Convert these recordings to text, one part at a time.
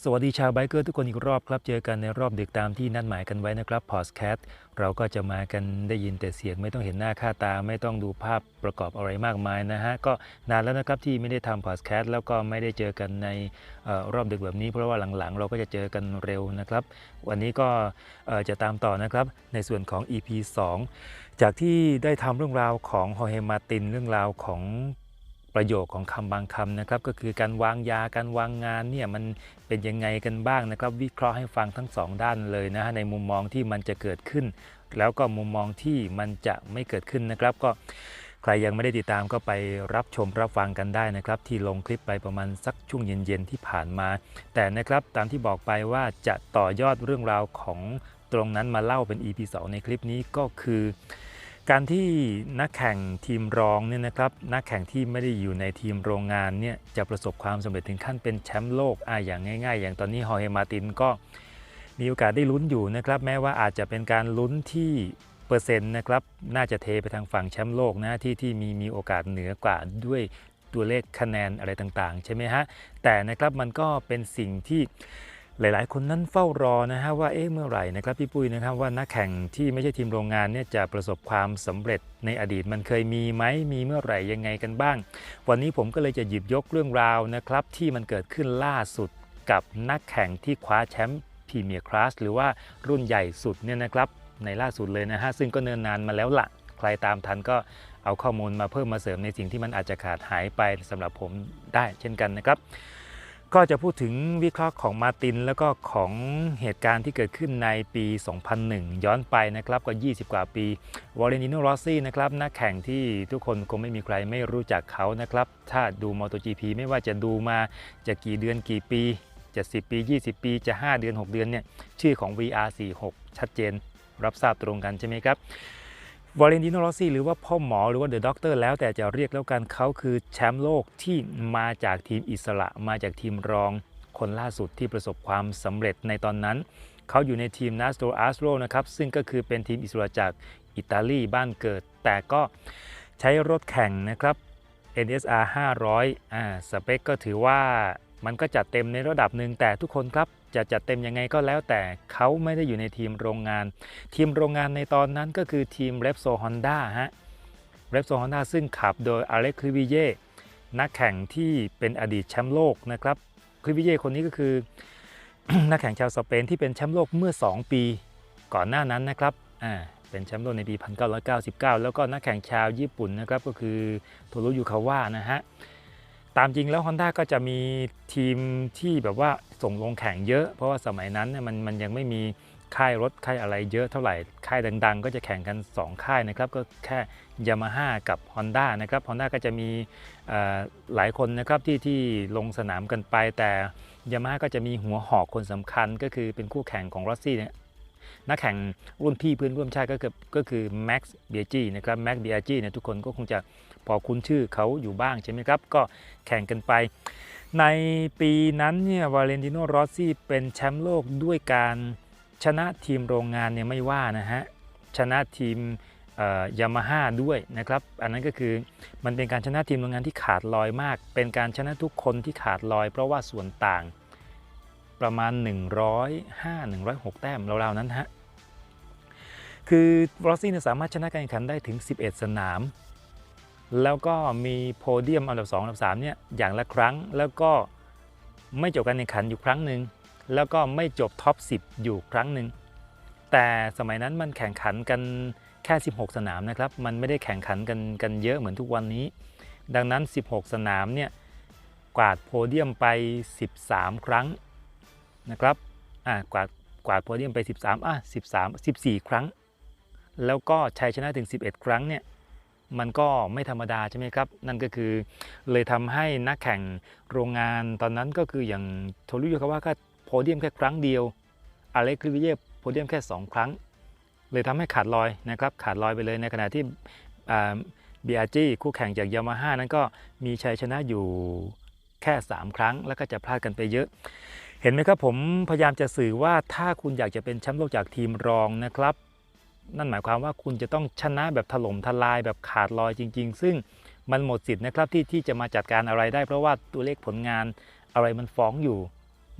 สวัสดีชาวไบเกอร์ทุกคนอีกรอบครับ เจอกันในรอบดึกตามที่นัดหมายกันไว้นะครับพอสแคสเราก็จะมากันได้ยินแต่เสียงไม่ต้องเห็นหน้าค่าตา ไม่ต้องดูภาพประกอบอะไรมากมายนะฮะ ก็นานแล้วนะครับที่ไม่ได้ทำพอดแคสต์แล้วก็ไม่ได้เจอกันในออรอบดึกแบบนี้ เพราะว่าหลังๆ เราก็จะเจอกันเร็วนะครับ วันนี้ก็จะตามต่อนะครับในส่วนของ EP 2 จากที่ได้ทำเรื่องราวของฮอเฮมาตินเรื่องราวของ ประโยคของคำบางคำนะครับก็คือการวางยาการวางงานเนี่ยมันเป็นยังไงกันบ้างนะครับ วิเคราะห์ให้ฟังทั้งสองด้านเลยนะฮะในมุมมองที่มันจะเกิดขึ้น แล้วก็มุมมองที่มันจะไม่เกิดขึ้นนะครับ ก็ใครยังไม่ได้ติดตามก็ไปรับชมรับฟังกันได้นะครับ ที่ลงคลิปไปประมาณสักช่วงเย็นๆที่ผ่านมา แต่นะครับตามที่บอกไปว่าจะต่อยอดเรื่องราวของตรงนั้นมาเล่าเป็น EP 2 ในคลิปนี้ก็คือ การที่นักแข่งทีมรองเนี่ยนะครับนักแข่งที่ไม่ได้อยู่ในทีมโรงงานเนี่ยจะประสบความสำเร็จถึงขั้นเป็นแชมป์โลกอะอย่างง่าย ๆ อย่างตอนนี้ฮอเฮมาตินก็มีโอกาสได้ลุ้นอยู่นะครับ แม้ว่าอาจจะเป็นการลุ้นที่เปอร์เซ็นต์นะครับน่าจะเทไปทางฝั่งแชมป์โลกนะที่ที่มีมีโอกาสเหนือกว่าด้วยตัวเลขคะแนนอะไรต่างๆ ใช่ไหมฮะแต่นะครับมันก็เป็นสิ่งที่ หลาย ๆ คนนั้นเฝ้ารอนะฮะว่าเอ๊ะเมื่อไหร่นะครับพี่ปุ้ยนะครับว่านักแข่งที่ไม่ใช่ทีมโรงงานเนี่ยจะประสบความสำเร็จในอดีตมันเคยมีไหมมีเมื่อไหร่ยังไงกันบ้าง วันนี้ผมก็เลยจะหยิบยกเรื่องราวนะครับที่มันเกิดขึ้นล่าสุดกับนักแข่งที่คว้าแชมป์พรีเมียร์คลาสหรือว่ารุ่นใหญ่สุดเนี่ยนะครับในล่าสุดเลยนะฮะซึ่งก็เนินนานมาแล้วละใครตามทันก็เอาข้อมูลมาเพิ่มมาเสริมในสิ่งที่มันอาจจะขาดหายไปสำหรับผมได้เช่นกันนะครับ ก็จะพูดถึงวิเคราะห์ของมาติน แล้วก็ของเหตุการณ์ที่เกิดขึ้นในปี 2001 ย้อนไปนะครับก็ 20 กว่าปีวอลเลนิโนรอสซี่นะครับนักแข่งที่ทุกคนคงไม่มีใครไม่รู้จักเขานะครับ ถ้าดู MotoGP ไม่ว่าจะดูมาจะกี่เดือนกี่ปีจะ10 ปี 20 ปีจะ 5 เดือน 6 เดือนเนี่ยชื่อของ VR46 ชัดเจน รับทราบตรงกันใช่ไหมครับ วาเลนติโนโรซี่หรือว่าพ่อหมอหรือว่าเดอะด็อกเตอร์แล้วแต่จะเรียกแล้วกันเขาคือแชมป์โลกที่มาจากทีมอิสระมาจากทีมรองคนล่าสุดที่ประสบความสำเร็จในตอนนั้น เขาอยู่ในทีม n a s t r o a s t r o นะครับ ซึ่งก็คือเป็นทีมอิสระจากอิตาลีบ้านเกิด แต่ก็ใช้รถแข่งนะครับ NSR 500อ่าสเปคก็ถือว่ามันก็จัดเต็มในระดับหนึ่งแต่ทุกคนครับ จะจัดเต็มยังไงก็แล้วแต่เขาไม่ได้อยู่ในทีมโรงงาน ทีมโรงงานในตอนนั้นก็คือทีม r e p s o Honda ฮะ r e p s o Honda ซึ่งขับโดย Alex c r i v i l l e นักแข่งที่เป็นอดีตแชมป์โลกนะครับ c r i v i l l e คนนี้ก็คือนักแข่งชาวสเปนที่เป็นแชมป์โลกเมื่อ 2 ปี ก่อนหน้านั้นนะครับอ่าเป็นแชมป์โลกในปี 1999 แล้วก็นักแข่งชาวญี่ปุ่นนะครับก็คือโทรุยุคาวะนะฮะตามจริงแล้ว Honda ก็จะมีทีมที่แบบว่า ส่งลงแข่งเยอะ เพราะว่าสมัยนั้นเนี่ยมันมันยังไม่มีค่ายรถค่ายอะไรเยอะเท่าไหร่ ค่ายดัง ๆ ก็จะแข่งกัน 2 ค่ายนะครับ ก็แค่ Yamaha กับ Honda นะครับ Honda ก็จะมีหลายคนนะครับที่ที่ลงสนามกันไป แต่ Yamaha ก็จะมีหัวหอกคนสำคัญ ก็คือเป็นคู่แข่งของรอสซี่เนี่ยนักแข่งรุ่นพี่เพื่อนร่วมชาติก็คือก็คือ Max b i a g นะครับ Max b i a g i เนี่ยทุกคนก็คงจะพอคุ้นชื่อเขาอยู่บ้างใช่ไหมครับ ก็แข่งกันไป ในปีนั้นเนี่ยวาเลนติโนรอสซี่เป็นแชมป์โลกด้วยการชนะทีมโรงงานเนี่ยไม่ว่านะฮะ ชนะทีมยามาฮ่าด้วยนะครับ อันนั้นก็คือมันเป็นการชนะทีมโรงงานที่ขาดลอยมาก เป็นการชนะทุกคนที่ขาดลอย เพราะว่าส่วนต่างประมาณ 105 106 แต้มราวๆนั้นฮะ คือรอสซี่เนี่ยสามารถชนะการแข่งขันได้ถึง 11 สนาม แล้วก็มีโพเดียมอันดับ2อันดับ3เนี่ยอย่างละครั้ง แล้วก็ไม่จบการแข่งขันอยู่ครั้งหนึ่งแล้วก็ไม่จบท็อป 10 อยู่ครั้งหนึ่งแต่สมัยนั้นมันแข่งขันกันแค่ 16 สนามนะครับ มันไม่ได้แข่งขันกันกันเยอะเหมือนทุกวันนี้ ดังนั้น 16 สนามเนี่ยกวาดโพเดียมไป 13 ครั้งนะครับอ่ากวาดกวาดโพเดียมไป 13อะ13 14 ครั้ง แล้วก็ชัยชนะถึง 11 ครั้งเนี่ย มันก็ไม่ธรรมดาใช่ไหมครับ นั่นก็คือเลยทำให้นักแข่งโรงงานตอนนั้นก็คืออย่างโทรุยุคาวะก็โพเดียมแค่ครั้งเดียวอเล็กคริวิเยโพเดียมแค่ 2 ครั้ง เลยทำให้ขาดลอยนะครับขาดลอยไปเลยในขณะที่บีอาจีคู่แข่งจากยามาฮ่านั้นก็มีชัยชนะอยู่แค่ 3 ครั้ง แล้วก็จะพลาดกันไปเยอะ เห็นไหมครับผมพยายามจะสื่อว่าถ้าคุณอยากจะเป็นแชมป์โลกจากทีมรองนะครับ นั่นหมายความว่าคุณจะต้องชนะแบบถล่มทลายแบบขาดลอยจริง ๆ ซึ่งมันหมดสิทธิ์นะครับที่ที่จะมาจัดการอะไรได้ เพราะว่าตัวเลขผลงานอะไรมันฟ้องอยู่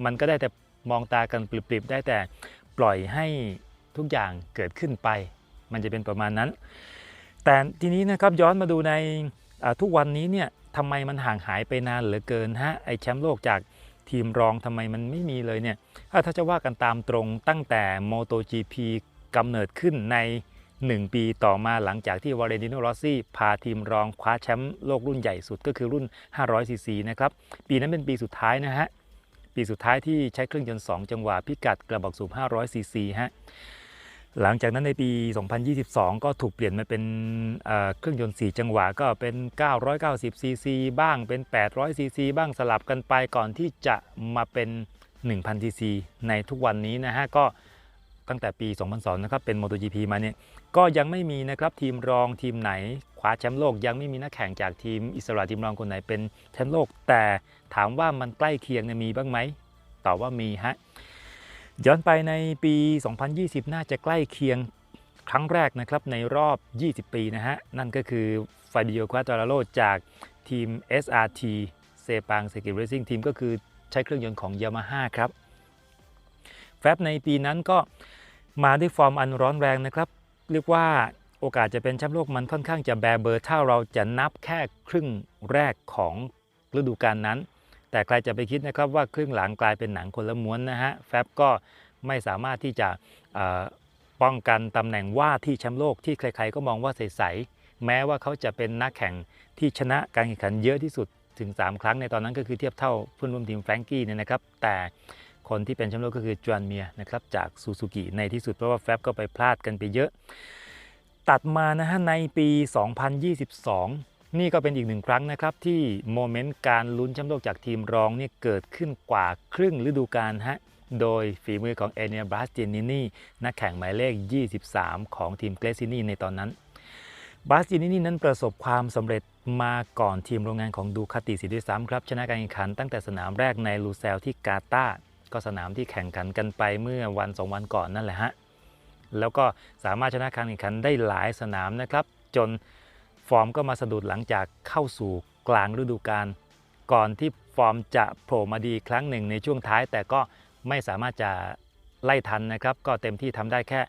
มันก็ได้แต่มองตากันปลิบๆได้แต่ปล่อยให้ทุกอย่างเกิดขึ้นไป มันจะเป็นประมาณนั้น แต่ทีนี้นะครับย้อนมาดูในทุกวันนี้เนี่ยทำไมมันห่างหายไปนานเหลือเกินฮะไอแชมป์โลกจากทีมรองทำไมมันไม่มีเลยเนี่ยถ้าถ้าจะว่ากันตามตรงตั้งแต่ MotoGP กำเนิดขึ้นใน 1 ปีต่อมาหลังจากที่วาเลนติโนรอซี่พาทีมรองคว้าแชมป์โลกรุ่นใหญ่สุดก็คือรุ่น 500cc นะครับ ปีนั้นเป็นปีสุดท้ายนะฮะ ปีสุดท้ายที่ใช้เครื่องยนต์ 2 จังหวะพิกัดกระบอกสูบ 500cc ฮะหลังจากนั้นในปี 2022 ก็ถูกเปลี่ยนมาเป็นเเครื่องยนต์ 4 จังหวะก็เป็น 990cc บ้าง เป็น 800cc บ้างสลับกันไปก่อนที่จะมาเป็น 1,000cc ในทุกวันนี้นะฮะ ก็ ตั้งแต่ปี 2002 นะครับ เป็น MotoGP มาเนี่ย ก็ยังไม่มีนะครับทีมรองทีมไหนคว้าแชมป์โลก ยังไม่มีนักแข่งจากทีมอิสระทีมรองคนไหนเป็นแชมป์โลก แต่ถามว่ามันใกล้เคียงเนี่ยมีบ้างไหมตอบว่ามีฮะ ย้อนไปในปี 2020 น่าจะใกล้เคียงครั้งแรกนะครับในรอบ 20 ปีนะฮะ นั่นก็คือฟาบิโอควาตาราโลจากทีม SRT เซปังเซกิเรซิ่งทีมก็คือใช้เครื่องยนต์ของ Yamaha ครับ แฟบในปีนั้นก็มาด้วยฟอร์มอันร้อนแรงนะครับ เรียกว่าโอกาสจะเป็นแชมป์โลกมันค่อนข้างจะแบเบอร์ถ้าเราจะนับแค่ครึ่งแรกของฤดูกาลนั้น แต่ใครจะไปคิดนะครับว่าครึ่งหลังกลายเป็นหนังคนละม้วนนะฮะแฟบก็ไม่สามารถที่จะป้องกันตำแหน่งว่าที่แชมป์โลกที่ใครๆก็มองว่าใสๆแม้ว่าเขาจะเป็นนักแข่งที่ชนะการแข่งขันเยอะที่สุดถึง 3 ครั้งในตอนนั้นก็คือเทียบเท่าเพื่อนร่วมทีมแฟรงกี้เนี่ยนะครับแต่ คนที่เป็นแชมป์โลกก็คือจวนเมียนะครับจากซูซูกิในที่สุดเพราะว่าแฟบก็ไปพลาดกันไปเยอะ ตัดมานะฮะในปี 2022 นี่ก็เป็นอีกหนึ่งครั้งนะครับที่โมเมนต์การลุ้นแชมป์โลกจากทีมรองเนี่ยเกิดขึ้นกว่าครึ่งฤดูกาลฮะโดยฝีมือของเอเนียบาสตินินีนักแข่งหมายเลข 23 ของทีมเกรซินีในตอนนั้นบาสตินินีนั้นประสบความสำเร็จมาก่อนทีมโรงงานของดูคาติสียด้วยซ้ำครับ ชนะการแข่งขันตั้งแต่สนามแรกในลูเซลที่กาตาร์ ก็สนามที่แข่งขันกันไปเมื่อวันสองวันก่อนนั่นแหละฮะ แล้วก็สามารถชนะการแข่งขันได้หลายสนามนะครับ จนฟอร์มก็มาสะดุดหลังจากเข้าสู่กลางฤดูกาลก่อนที่ฟอร์มจะโผล่มาดีครั้งหนึ่งในช่วงท้าย แต่ก็ไม่สามารถจะไล่ทันนะครับ ก็เต็มที่ทำได้แค่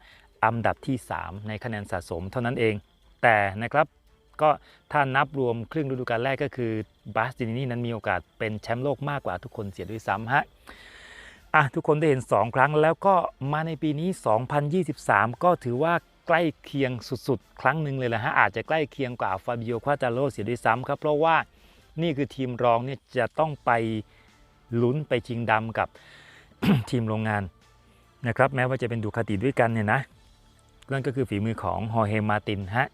อันดับที่ 3 ในคะแนนสะสมเท่านั้นเอง แต่นะครับก็ถ้านับรวมครึ่งฤดูกาลแรกก็คือบาสตินินีนั้นมีโอกาสเป็นแชมป์โลกมากกว่าทุกคนเสียด้วยซ้ำฮะ อะทุกคนได้เห็น 2 ครั้งแล้วก็มาในปีนี้ 2023 ก็ถือว่าใกล้เคียงสุดๆ ครั้งหนึ่งเลยแหละฮะอาจจะใกล้เคียงกว่าฟาบิโอควาตาโรเสียด้วยซ้ำครับ เพราะว่านี่คือทีมรองเนี่ยจะต้องไปลุ้นไปชิงดำกับทีมโรงงานนะครับแม้ว่าจะเป็นดูคาติด้วยกันเนี่ยนะนั่นก็คือฝีมือของฮอร์เฮมาตินฮะ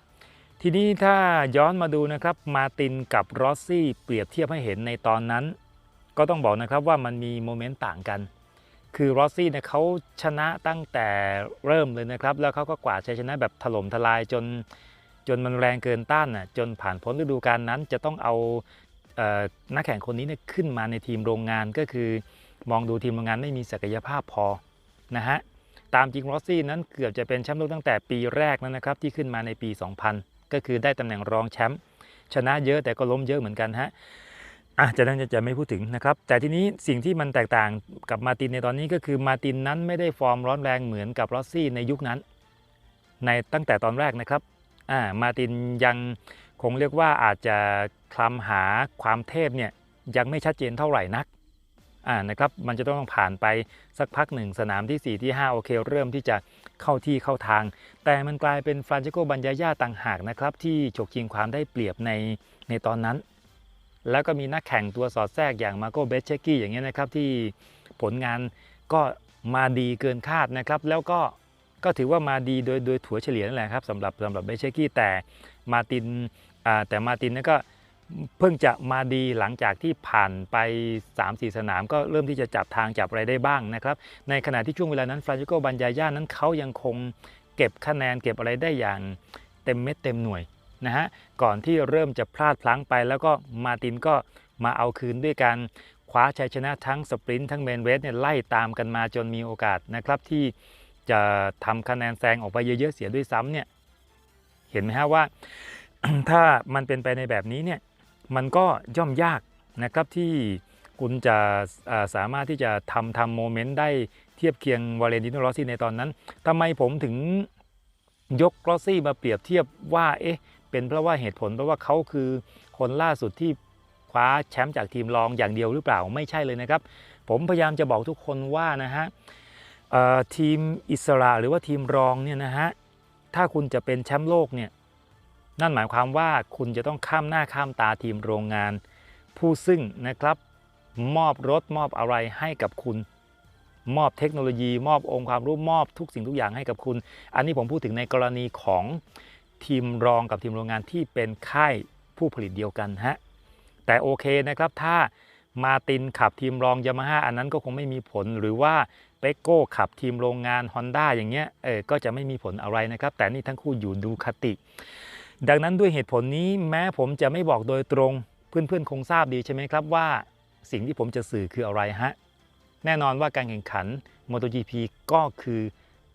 ทีนี้ถ้าย้อนมาดูนะครับมาตินกับรอสซี่เปรียบเทียบให้เห็นในตอนนั้น ก็ต้องบอกนะครับว่ามันมีโมเมนต์ต่างกัน คือรอสซี่เนี่ยเขาชนะตั้งแต่เริ่มเลยนะครับ แล้วเขาก็กวาดชัยชนะแบบถล่มทลายจนจนมันแรงเกินต้านน่ะจนผ่านพ้นฤดูกาลนั้นจะต้องเอาเออนักแข่งคนนี้เนี่ยขึ้นมาในทีมโรงงานก็คือมองดูทีมโรงงานไม่มีศักยภาพพอนะฮะตามจริงรอสซี่นั้นเกือบจะเป็นแชมป์โลกตั้งแต่ปีแรกแล้วนะครับที่ขึ้นมาในปี 2000 ก็คือได้ตำแหน่งรองแชมป์ชนะเยอะแต่ก็ล้มเยอะเหมือนกันฮะ อะจะนั้นจะไม่พูดถึงนะครับ แต่ทีนี้สิ่งที่มันแตกต่างกับมาตินในตอนนี้ก็คือมาตินนั้นไม่ได้ฟอร์มร้อนแรงเหมือนกับรอสซี่ในยุคนั้น ในตั้งแต่ตอนแรกนะครับอ่ามาตินยังคงเรียกว่าอาจจะคลำหาความเทพเนี่ยยังไม่ชัดเจนเท่าไหร่นักอ่านะครับมันจะต้องผ่านไปสักพักหนึ่งสนามที่ 4 ที่ 5 โอเคเริ่มที่จะเข้าที่เข้าทาง แต่มันกลายเป็นฟรานเชโกบัญญาญาต่างหากนะครับที่ฉกชิงความได้เปรียบในในตอนนั้น แล้วก็มีนักแข่งตัวสอดแทรกอย่างมาโกเบสเชกี้อย่างเงี้ยนะครับที่ผลงานก็มาดีเกินคาดนะครับ แล้วก็ก็ถือว่ามาดีโดยโดยถั่วเฉลี่ยนั่นแหละครับสำหรับสำหรับเบเชกี้แต่มาตินแต่มาตินนั่นก็เพิ่งจะมาดีหลังจากที่ผ่านไป 3-4 สนาม ก็เริ่มที่จะจับทางจับอะไรได้บ้างนะครับ ในขณะที่ช่วงเวลานั้นฟรานชิโกบัญญาญานั้นเขายังคงเก็บคะแนนเก็บอะไรได้อย่างเต็มเม็ดเต็มหน่วย นะฮะก่อนที่เริ่มจะพลาดพลั้งไป แล้วก็มาตินก็มาเอาคืนด้วยการคว้าชัยชนะทั้งสปรินต์ทั้งเมนเรสเนี่ยไล่ตามกันมาจนมีโอกาสนะครับที่จะทำคะแนนแซงออกไปเยอะๆเสียด้วยซ้ำเนี่ยเห็นไหมฮะว่า ถ้ามันเป็นไปในแบบนี้เนี่ยมันก็ย่อมยากนะครับที่คุณจะสามารถที่จะทำทำโมเมนต์ได้เทียบเคียงวาเลนติโนรอซี่ในตอนนั้นทำไมผมถึงยกรอซี่มาเปรียบเทียบว่าเอ๊ะ เป็นเพราะว่าเหตุผลเพราะว่าเขาคือคนล่าสุดที่คว้าแชมป์จากทีมรองอย่างเดียวหรือเปล่าไม่ใช่เลยนะครับ ผมพยายามจะบอกทุกคนว่านะฮะทีมอิสระหรือว่าทีมรองเนี่ยนะฮะถ้าคุณจะเป็นแชมป์โลกเนี่ยนั่นหมายความว่าคุณจะต้องข้ามหน้าข้ามตาทีมโรงงาน ผู้ซึ่งนะครับมอบรถมอบอะไรให้กับคุณ มอบเทคโนโลยี มอบองค์ความรู้มอบทุกสิ่งทุกอย่างให้กับคุณ อันนี้ผมพูดถึงในกรณีของ ทีมรองกับทีมโรงงานที่เป็นค่ายผู้ผลิตเดียวกันฮะแต่โอเคนะครับถ้ามาตินขับทีมรองยามาฮ่าอันนั้นก็คงไม่มีผลหรือว่าเปโก้ขับทีมโรงงาน Honda อย่างเงี้ยเออก็จะไม่มีผลอะไรนะครับ แต่นี่ทั้งคู่อยู่ดูคติ ดังนั้นด้วยเหตุผลนี้แม้ผมจะไม่บอกโดยตรง เพื่อนๆ คงทราบดีใช่ไหมครับว่า สิ่งที่ผมจะสื่อคืออะไรฮะ แน่นอนว่าการแข่งขัน MotoGP ก็คือ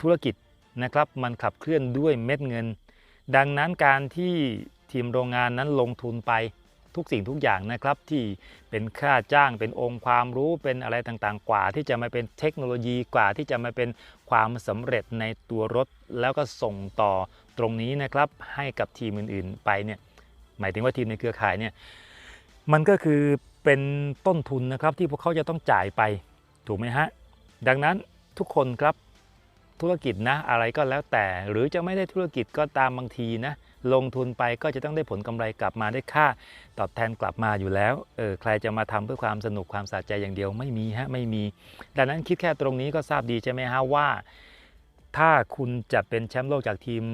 ธุรกิจนะครับ มันขับเคลื่อนด้วยเม็ดเงิน ดังนั้นการที่ทีมโรงงานนั้นลงทุนไปทุกสิ่งทุกอย่างนะครับที่เป็นค่าจ้างเป็นองค์ความรู้เป็นอะไรต่างๆ กว่า ที่จะมาเป็นเทคโนโลยีกว่า ที่จะมาเป็นความสำเร็จในตัวรถ แล้วก็ส่งต่อตรงนี้นะครับให้กับทีมอื่นๆไปเนี่ยหมายถึงว่าทีมในเครือข่ายเนี่ยมันก็คือเป็นต้นทุนนะครับที่พวกเขาจะต้องจ่ายไปถูกไหมฮะดังนั้นทุกคนครับ ธุรกิจนะอะไรก็แล้วแต่ หรือจะไม่ได้ธุรกิจก็ตามบางทีนะลงทุนไปก็จะต้องได้ผลกำไรกลับมาได้ค่า ตอบแทนกลับมาอยู่แล้วเออใครจะมาทำเพื่อความสนุกความสะใจอย่างเดียวไม่มีฮะไม่มี ดังนั้นคิดแค่ตรงนี้ก็ทราบดีใช่ไหมฮะว่า ถ้าคุณจะเป็นแชมป์โลกจากทีม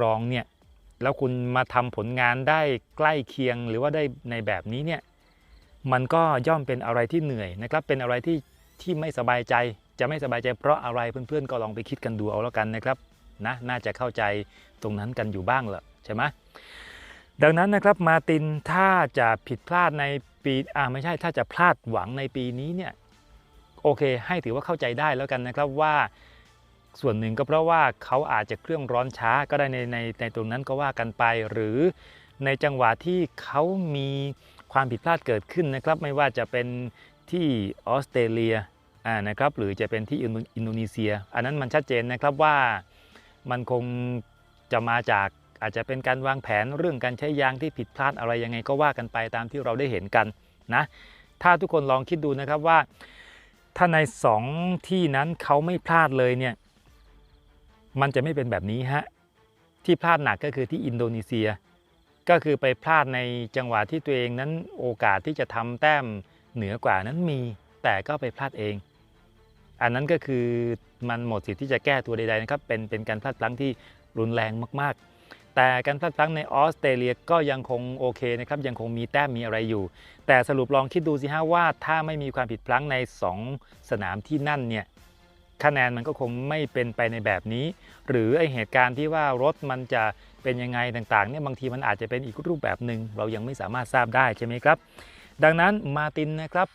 รองเนี่ยแล้วคุณมาทำผลงานได้ใกล้เคียงหรือว่าได้ในแบบนี้เนี่ยมันก็ย่อมเป็นอะไรที่เหนื่อยนะครับเป็นอะไรที่ที่ไม่สบายใจ จะไม่สบายใจเพราะอะไรเพื่อนๆ ก็ลองไปคิดกันดูเอาแล้วกันนะครับนะน่าจะเข้าใจตรงนั้นกันอยู่บ้างแหละใช่ไหมดังนั้นนะครับมาตินถ้าจะผิดพลาดในปีอ่าไม่ใช่ถ้าจะพลาดหวังในปีนี้เนี่ยโอเค ให้ถือว่าเข้าใจได้แล้วกันนะครับว่าส่วนหนึ่งก็เพราะว่าเขาอาจจะเครื่องร้อนช้าก็ได้ในในในตรงนั้นก็ว่ากันไป หรือในจังหวะที่เขามีความผิดพลาดเกิดขึ้นนะครับ ไม่ว่าจะเป็นที่ออสเตรเลีย อ่านะครับหรือจะเป็นที่อินโดนีเซีย อันนั้นมันชัดเจนนะครับว่ามันคงจะมาจากอาจจะเป็นการวางแผนเรื่องการใช้ยางที่ผิดพลาดอะไรยังไงก็ว่ากันไปตามที่เราได้เห็นกันนะถ้าทุกคนลองคิดดูนะครับว่า ถ้าในสองที่นั้นเขาไม่พลาดเลยเนี่ยมันจะไม่เป็นแบบนี้ฮะที่พลาดหนักก็คือที่อินโดนีเซีย ก็คือไปพลาดในจังหวะที่ตัวเองนั้นโอกาสที่จะทำแต้มเหนือกว่านั้นมี แต่ก็ไปพลาดเอง อันนั้นก็คือมันหมดสิทธิ์ที่จะแก้ตัวใดๆนะครับเป็นเป็นการพลาดพลั้งที่รุนแรงมากๆ แต่การพลาดพลั้งในออสเตรเลียก็ยังคงโอเคนะครับยังคงมีแต้มมีอะไรอยู่ แต่สรุปลองคิดดูสิฮะว่าถ้าไม่มีความผิดพลั้งใน 2 สนามที่นั่นเนี่ยคะแนนมันก็คงไม่เป็นไปในแบบนี้ หรือไอเหตุการณ์ที่ว่ารถมันจะเป็นยังไงต่างๆเนี่ยบางทีมันอาจจะเป็นอีกรูปแบบหนึ่งเรายังไม่สามารถทราบได้ใช่ไหมครับ ดังนั้นมาตินนะครับ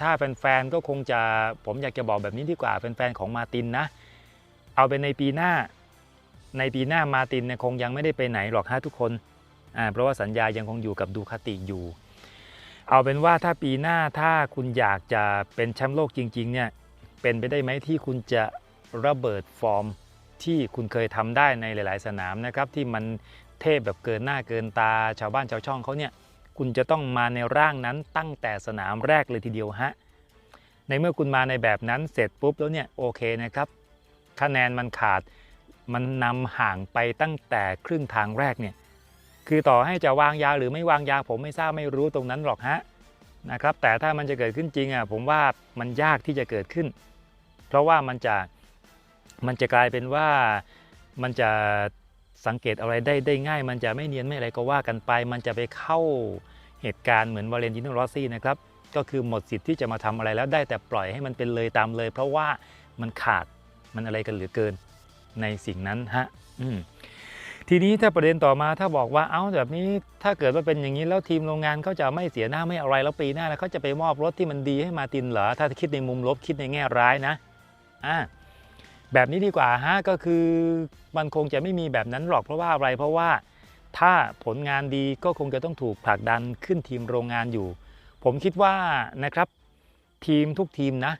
ถ้าแฟนๆก็คงจะผมอยากจะบอกแบบนี้ดีกว่าแฟนๆของมาตินนะ เอาเป็นในปีหน้า ในปีหน้ามาตินเนี่ยคงยังไม่ได้ไปไหนหรอกฮะทุกคนเพราะว่าสัญญายังคงอยู่กับดูคาติอยู่ เอาเป็นว่าถ้าปีหน้าถ้าคุณอยากจะเป็นแชมป์โลกจริงๆเนี่ยเป็นไปได้ไหมที่คุณจะระเบิดฟอร์มที่คุณเคยทำได้ในหลาย ๆ สนามนะครับที่มันเทพแบบเกินหน้าเกินตาชาวบ้านชาวช่องเขาเนี่ย คุณจะต้องมาในร่างนั้นตั้งแต่สนามแรกเลยทีเดียวฮะในเมื่อคุณมาในแบบนั้นเสร็จปุ๊บแล้วเนี่ยโอเคนะครับคะแนนมันขาดมันนำห่างไปตั้งแต่ครึ่งทางแรกเนี่ยคือต่อให้จะวางยาหรือไม่วางยาผมไม่ทราบไม่รู้ตรงนั้นหรอกฮะนะครับแต่ถ้ามันจะเกิดขึ้นจริงอะผมว่ามันยากที่จะเกิดขึ้น เพราะว่ามันจะมันจะกลายเป็นว่ามันจะ สังเกตอะไรได้ได้ง่าย มันจะไม่เนียนไม่อะไรก็ว่ากันไป มันจะไปเข้าเหตุการณ์เหมือนวาเลนติโนรอซี่นะครับก็คือหมดสิทธิ์ที่จะมาทำอะไรแล้วได้แต่ปล่อยให้มันเป็นเลยตามเลย เพราะว่ามันขาดมันอะไรกันเหลือเกินในสิ่งนั้นฮะอืมทีนี้ถ้าประเด็นต่อมาถ้าบอกว่าเอ้าแบบนี้ถ้าเกิดว่าเป็นอย่างนี้แล้วทีมโรงงานเขาจะไม่เสียหน้าไม่อะไรแล้วปีหน้าแล้วเขาจะไปมอบรถที่มันดีให้มาตินเหรอถ้าคิดในมุมลบคิดในแง่ร้ายนะอ่า แบบนี้ดีกว่าฮะก็คือมันคงจะไม่มีแบบนั้นหรอกเพราะว่าอะไรเพราะว่าถ้าผลงานดีก็คงจะต้องถูกผลักดันขึ้นทีมโรงงานอยู่ ผมคิดว่านะครับทีมทุกทีมนะ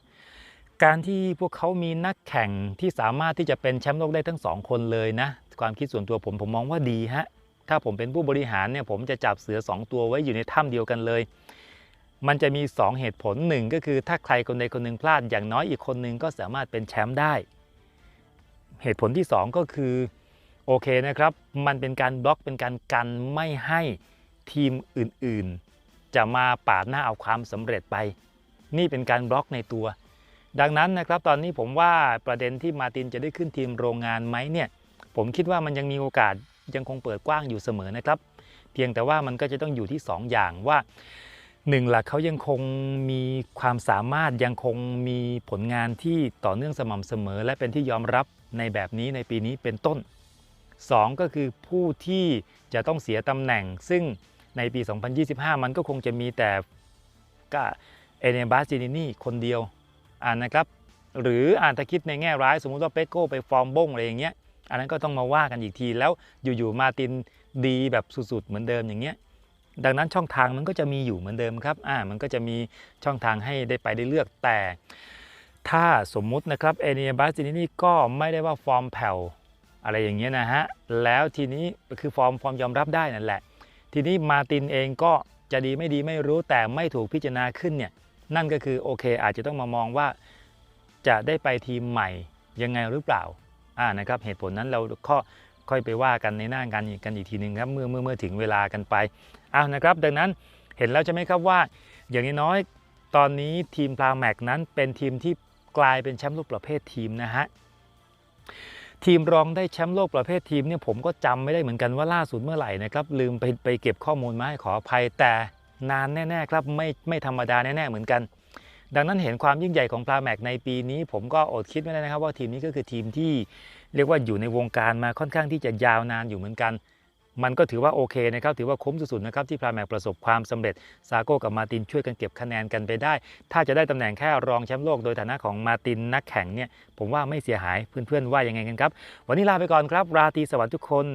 การที่พวกเขามีนักแข่งที่สามารถที่จะเป็นแชมป์โลกได้ทั้งสองคนเลยนะ ความคิดส่วนตัวผมผมมองว่าดีฮะถ้าผมเป็นผู้บริหารเนี่ยผมจะจับเสือ 2 ตัวไว้อยู่ในถ้ำเดียวกันเลย มันจะมี 2 เหตุผลหนึ่งก็คือถ้าใครคนใดคนหนึ่งพลาดอย่างน้อยอีกคนหนึ่งก็สามารถเป็นแชมป์ได้ เหตุผลที่ 2 ก็คือโอเคนะครับ มันเป็นการบล็อกเป็นการกันไม่ให้ทีมอื่นๆ จะมาปาดหน้าเอาความสำเร็จไป นี่เป็นการบล็อกในตัว ดังนั้นนะครับตอนนี้ผมว่าประเด็นที่มาตินจะได้ขึ้นทีมโรงงานไหมเนี่ยผมคิดว่ามันยังมีโอกาสยังคงเปิดกว้างอยู่เสมอนะครับ เพียงแต่ว่ามันก็จะต้องอยู่ที่ 2อย่างว่า หนึ่งหลักเขายังคงมีความสามารถยังคงมีผลงานที่ต่อเนื่องสม่ำเสมอ และเป็นที่ยอมรับในแบบนี้ในปีนี้เป็นต้น 2 ก็คือผู้ที่จะต้องเสียตำแหน่ง ซึ่งในปี 2025 มันก็คงจะมีแต่ก็เอเนบาซินินี่คนเดียวอ่านนะครับ หรืออ่านถ้าคิดในแง่ร้ายสมมุติว่าเปโก้ไปฟอร์มบ้งอะไรอย่างเงี้ยอันนั้นก็ต้องมาว่ากันอีกทีแล้วอยู่ๆมาตินดีแบบสุดๆเหมือนเดิมอย่างเงี้ย ดังนั้นช่องทางมันก็จะมีอยู่เหมือนเดิมครับอ่ามันก็จะมีช่องทางให้ได้ไปได้เลือกแต่ ถ้าสมมุตินะครับเอเนียบาซินินี่ก็ไม่ได้ว่าฟอร์มแผ่วอะไรอย่างเงี้ยนะฮะแล้วทีนี้คือฟอร์มฟอร์มยอมรับได้นั่นแหละ ทีนี้มาตินเองก็จะดีไม่ดีไม่รู้แต่ไม่ถูกพิจารณาขึ้นเนี่ยนั่นก็คือโอเค อาจจะต้องมามองว่าจะได้ไปทีมใหม่ยังไงหรือเปล่าอ่านะครับเหตุผลนั้นเราก็ค่อยไปว่ากันในหน้างานกันอีกทีหนึ่งครับเมื่อเมื่อเมื่อถึงเวลากันไป อานะครับดังนั้นเห็นแล้วใช่ไหมครับว่า อย่างน้อยๆตอนนี้ทีมพลาแม็กนั้นเป็นทีมที่กลายเป็นแชมป์โลกประเภททีมนะฮะทีมรองได้แชมป์โลกประเภททีมเนี่ยผมก็จำไม่ได้เหมือนกันว่าล่าสุดเมื่อไหร่นะครับลืมไปไปเก็บข้อมูลมาให้ขออภัยแต่นานแน่ๆครับไม่ไม่ธรรมดาแน่ๆเหมือนกัน ดังนั้นเห็นความยิ่งใหญ่ของปลาแม็กในปีนี้ ผมก็อดคิดไม่ได้นะครับว่าทีมนี้ก็คือทีมที่เรียกว่าอยู่ในวงการมาค่อนข้างที่จะยาวนานอยู่เหมือนกัน มันก็ถือว่าโอเคนะครับถือว่าคุ้มสุดๆนะครับที่พลาแมกประสบความสำเร็จซาโก้กับมาตินช่วยกันเก็บคะแนนกันไปได้ ถ้าจะได้ตำแหน่งแค่รองแชมป์โลกโดยฐานะของมาตินนักแข่งเนี่ยผมว่าไม่เสียหายเพื่อนๆว่ายังไงกันครับ วันนี้ลาไปก่อนครับ ราตรีสวัสดิ์ทุกคน